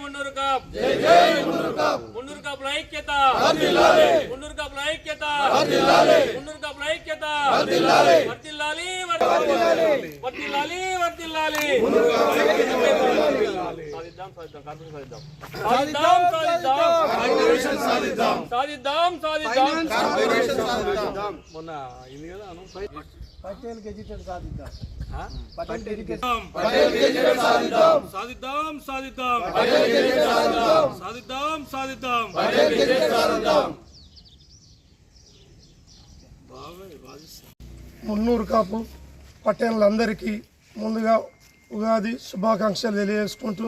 మున్నూరు cap మున్నూరు కాపుల ఐక్యత. మున్నూరు కాపుల ఐక్యత. మున్నూరు కాపుల ఐక్యత. వర్తిల్లాలి వర్తిల్లాలి వర్తిల్లాలి సాధిద్దాం సాధిద్దాం సాధిద్దాం. సాధిద్దాం సాధిద్దాం మొన్న ఇది కదా పటేల్ గెజిటెడ్ సాధిద్దాం. ఆ? పటేల్ ఎడ్యుకేషన్ సాధిద్దాం. సాధిద్దాం సాధిద్దాం. సాధిద్దాం. మున్నూరు కాపు పట్టణాలందరికీ ముందుగా ఉగాది శుభాకాంక్షలు తెలియజేసుకుంటూ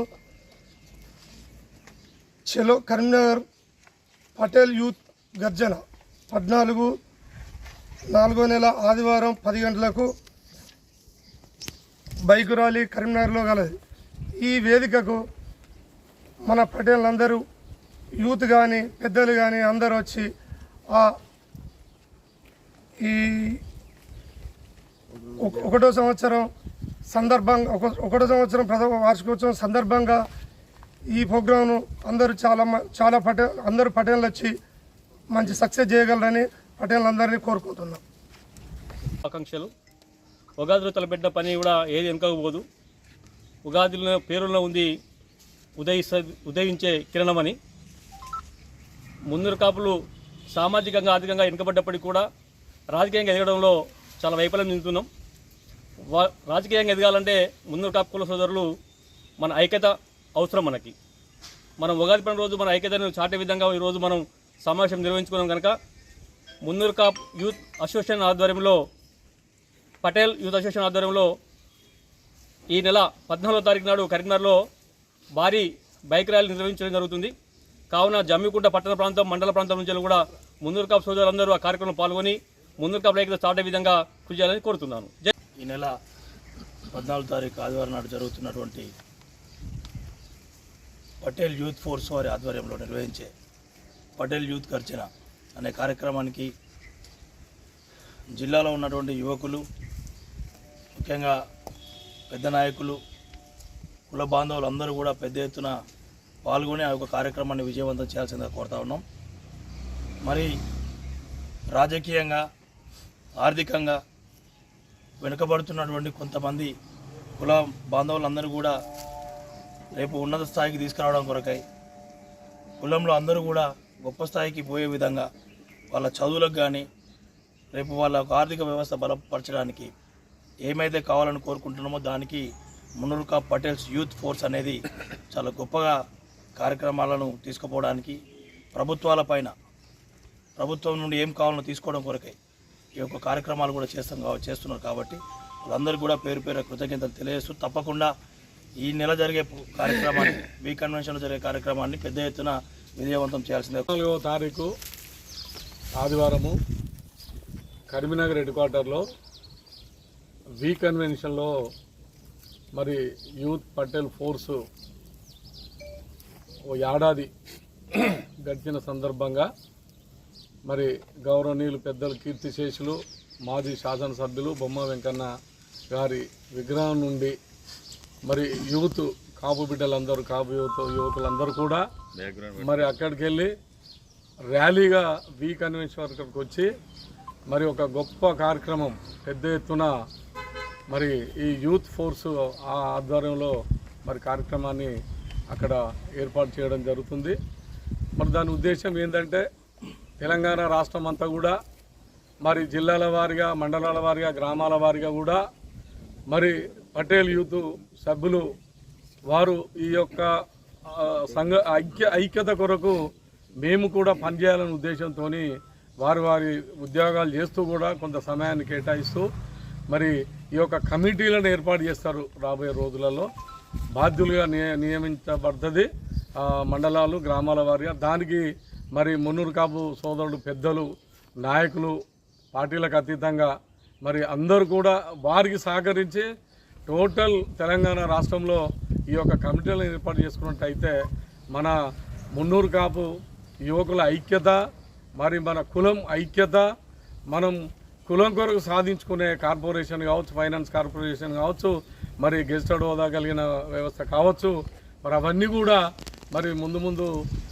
చెలో కరీంనగర్ పటేల్ యూత్ గర్జన పద్నాలుగు నాలుగో నెల ఆదివారం పది గంటలకు బైక్ ర్యాలీ కరీంనగర్లో కలదు. ఈ వేదికకు మన పటేళ్ళందరూ యూత్ కానీ పెద్దలు కానీ అందరూ వచ్చి ఆ ఈ ఒక- ఒకటో సంవత్సరం సందర్భంగా ఒక ఒకటో సంవత్సరం ప్రథమ వార్షికోత్సవం సందర్భంగా ఈ ప్రోగ్రాంను అందరూ చాలా మ- చాలా పటే అందరూ పటేళ్ళు వచ్చి మంచి సక్సెస్ చేయగలరని పటేళ్ళందరినీ కోరుకుంటున్నాం. ఆకాంక్షలు. ఉగాదిలో తలపెట్టిన పని కూడా ఏది వెనుకపోదు ఉగాదిలో పేరులో ఉంది ఉదయిస్త ఉదయించే కిరణమని ముందరు కాపులు సామాజికంగా ఆర్థికంగా వెనుకబడ్డప్పటికీ కూడా రాజకీయంగా ఎదగడంలో చాలా వైఫల్యం చెందుతున్నాం. వా రాజకీయంగా ఎదగాలంటే ముందరు కాపు కుల సోదరులు మన ఐక్యత అవసరం మనకి. మనం ఉగాది పండుగ రోజు మన ఐక్యతను చాటే విధంగా ఈరోజు మనం సమావేశం నిర్వహించుకున్నాం కనుక మున్నూరు కాప్ యూత్ అసోసియేషన్ ఆధ్వర్యంలో పటేల్ యూత్ అసోసియేషన్ ఆధ్వర్యంలో ఈ నెల పద్నాలుగో తారీఖు నాడు కరీంనగర్లో భారీ బైక్ ర్యాలీ నిర్వహించడం జరుగుతుంది. కావున జమ్మికుంట పట్టణ ప్రాంతం మండల ప్రాంతం నుంచి కూడా మున్నూరు సోదరులందరూ ఆ కార్యక్రమంలో పాల్గొని మున్నూరు కాప్ రైతులు స్టార్ట్ అయ్యే విధంగా కృషి చేయాలని కోరుతున్నాను. జై ఈ నెల పద్నాలుగు తారీఖు ఆదివారం నాడు జరుగుతున్నటువంటి పటేల్ యూత్ ఫోర్స్ వారి ఆధ్వర్యంలో నిర్వహించే పటేల్ యూత్ గర్జన అనే కార్యక్రమానికి జిల్లాలో ఉన్నటువంటి యువకులు ముఖ్యంగా పెద్ద నాయకులు కుల బాంధవులు అందరూ కూడా పెద్ద ఎత్తున పాల్గొని ఆ యొక్క కార్యక్రమాన్ని విజయవంతం చేయాల్సిందిగా కోరుతా ఉన్నాం. మరి రాజకీయంగా ఆర్థికంగా వెనుకబడుతున్నటువంటి కొంతమంది కుల బాంధవులందరూ కూడా రేపు ఉన్నత స్థాయికి తీసుకురావడం కొరకై కులంలో అందరూ కూడా గొప్ప స్థాయికి పోయే విధంగా వాళ్ళ చదువులకు కానీ రేపు వాళ్ళ ఒక ఆర్థిక వ్యవస్థ బలపరచడానికి ఏమైతే కావాలని కోరుకుంటున్నామో దానికి మున్నూరుకా పటేల్స్ యూత్ ఫోర్స్ అనేది చాలా గొప్పగా కార్యక్రమాలను తీసుకుపోవడానికి ప్రభుత్వాల పైన ప్రభుత్వం నుండి ఏం కావాలో తీసుకోవడం కొరకై ఈ యొక్క కార్యక్రమాలు కూడా చేస్తాం కావ- చేస్తున్నారు కాబట్టి వాళ్ళందరూ కూడా పేరు పేరు కృతజ్ఞతలు తెలియజేస్తూ తప్పకుండా ఈ నెల జరిగే కార్యక్రమాన్ని వీ కన్వెన్షన్లో జరిగే కార్యక్రమాన్ని పెద్ద ఎత్తున విజయవంతం చేయాల్సిందే. నాలుగవ తారీఖు ఆదివారము కరీంనగర్ హెడ్ క్వార్టర్లో వీ కన్వెన్షన్లో మరి యూత్ పటేల్ ఫోర్సు ఓ ఏడాది గడిచిన సందర్భంగా మరి గౌరవనీయులు పెద్దలు కీర్తిశేషులు మాజీ శాసనసభ్యులు బొమ్మ వెంకన్న గారి విగ్రహం నుండి మరి యూత్ కాపు బిడ్డలందరూ కాపు యువత యువకులందరూ కూడా మరి అక్కడికి వెళ్ళి ర్యాలీగా వి కన్వెన్షన్ వరకు వచ్చి మరి ఒక గొప్ప కార్యక్రమం పెద్ద ఎత్తున మరి ఈ యూత్ ఫోర్స్ ఆ ఆధ్వర్యంలో మరి కార్యక్రమాన్ని అక్కడ ఏర్పాటు చేయడం జరుగుతుంది. మరి దాని ఉద్దేశం ఏంటంటే తెలంగాణ రాష్ట్రం అంతా కూడా మరి జిల్లాల వారీగా మండలాల వారీగా గ్రామాల వారీగా కూడా మరి పటేల్ యూత్ సభ్యులు వారు ఈ యొక్క సంఘ ఐక్య ఐక్యత కొరకు మేము కూడా పనిచేయాలనే ఉద్దేశంతో వారి వారి ఉద్యోగాలు చేస్తూ కూడా కొంత సమయాన్ని కేటాయిస్తూ మరి ఈ యొక్క కమిటీలను ఏర్పాటు చేస్తారు రాబోయే రోజులలో. బాధ్యులుగా నియ నియమించబడుతుంది మండలాలు గ్రామాల వారిగా. దానికి మరి మున్నూరు కాపు సోదరుడు పెద్దలు నాయకులు పార్టీలకు అతీతంగా మరి అందరూ కూడా వారికి సహకరించి టోటల్ తెలంగాణ రాష్ట్రంలో ఈ యొక్క కమిటీలను ఏర్పాటు చేసుకున్నట్టయితే మన మున్నూరు కాపు యువకుల ఐక్యత మరి మన కులం ఐక్యత మనం కులం కొరకు సాధించుకునే కార్పొరేషన్ కావచ్చు ఫైనాన్స్ కార్పొరేషన్ కావచ్చు మరి గెజిటెడ్ హోదా కలిగిన వ్యవస్థ కావచ్చు మరి అవన్నీ కూడా మరి ముందు ముందు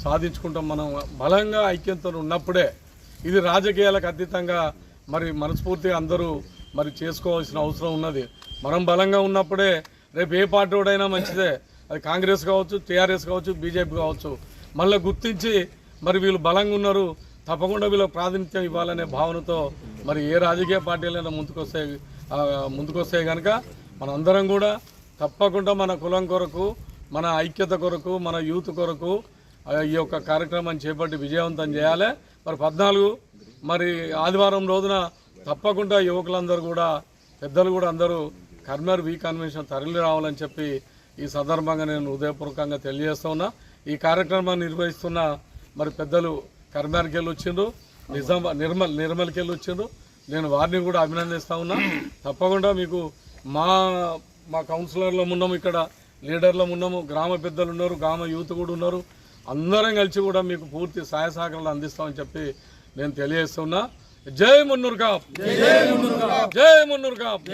సాధించుకుంటాం. మనం బలంగా ఐక్యంతో ఉన్నప్పుడే ఇది రాజకీయాలకు అతీతంగా మరి మనస్ఫూర్తిగా అందరూ మరి చేసుకోవాల్సిన అవసరం ఉన్నది. మనం బలంగా ఉన్నప్పుడే రేపు ఏ పార్టీ వాడైనా మంచిదే. అది కాంగ్రెస్ కావచ్చు టీఆర్ఎస్ కావచ్చు బీజేపీ కావచ్చు. మళ్ళీ గుర్తించి మరి వీళ్ళు బలంగా ఉన్నారు. తప్పకుండా వీళ్ళకి ప్రాతినిధ్యం ఇవ్వాలనే భావనతో మరి ఏ రాజకీయ పార్టీలైనా ముందుకొస్తే ముందుకొస్తే కనుక మనందరం కూడా తప్పకుండా మన కులం కొరకు మన ఐక్యత కొరకు మన యూత్ కొరకు ఈ యొక్క కార్యక్రమాన్ని చేపట్టి విజయవంతం చేయాలి. మరి పద్నాలుగు మరి ఆదివారం రోజున తప్పకుండా యువకులందరూ కూడా పెద్దలు కూడా అందరూ కర్మర్ వీ కన్వెన్షన్ తరలి రావాలని చెప్పి ఈ సందర్భంగా నేను హృదయపూర్వకంగా తెలియజేస్తా ఉన్నా. ఈ కార్యక్రమాన్ని నిర్వహిస్తున్న మరి పెద్దలు కర్మర్కి వెళ్ళి వచ్చిండ్రు నిజాం నిర్మల్ నిర్మల్కి వెళ్ళి వచ్చిండ్రు. నేను వారిని కూడా అభినందిస్తా ఉన్నా. తప్పకుండా మీకు మా మా కౌన్సిలర్లో ఉన్నాము ఇక్కడ లీడర్లో ఉన్నాము గ్రామ పెద్దలు ఉన్నారు గ్రామ యూత్ కూడా ఉన్నారు. అందరం కలిసి కూడా మీకు పూర్తి సహాయ సహకారాలు అందిస్తామని చెప్పి నేను తెలియజేస్తున్నా జై మున్నూరు కాప్! జై మున్నూరు కాప్!